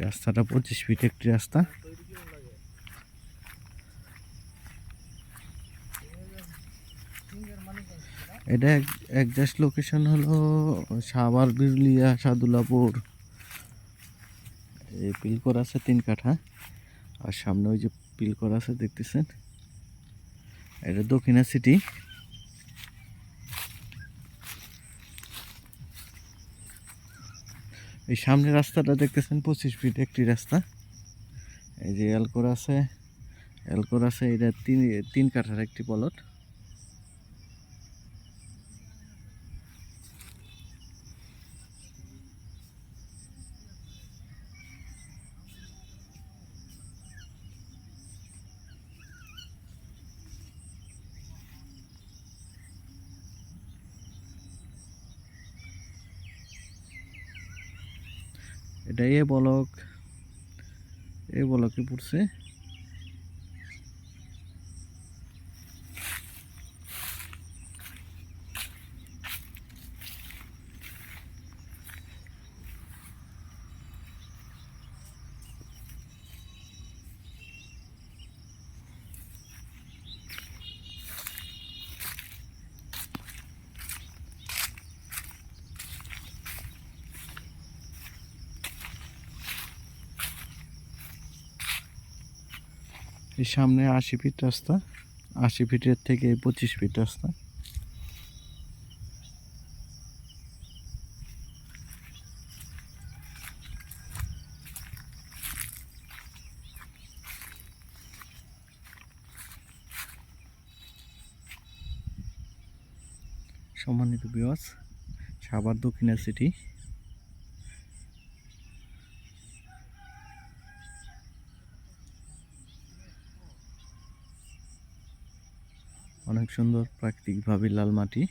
রাস্তাটা পঁচিশ ফিট একটি রাস্তা? এটা একজাস্ট লোকেশন হলো সাভার বিরুলিয়া সাদুলাপুর এই পিলকর আছে তিন কাঠা। আর সামনে ওই যে পিলকর আছে, দেখতেছেন? এটা দক্ষিণা সিটি। এই সামনে রাস্তাটা দেখতেছেন, পঁচিশ ফিট একটি রাস্তা। এই যে এলকোর আছে এলকোর আছে, এটা তিন তিন কাঠার একটি পলট এটা এ বলক এ বলকে পড়ছে। এই সামনে আশি ফিট রাস্তা, আশি ফিটের থেকে পঁচিশ ফিট রাস্তা। সম্মানিত বিওয়াস সাভার দক্ষিণা সিটি অনেক সুন্দর প্রাকৃতিকভাবে লাল মাটি।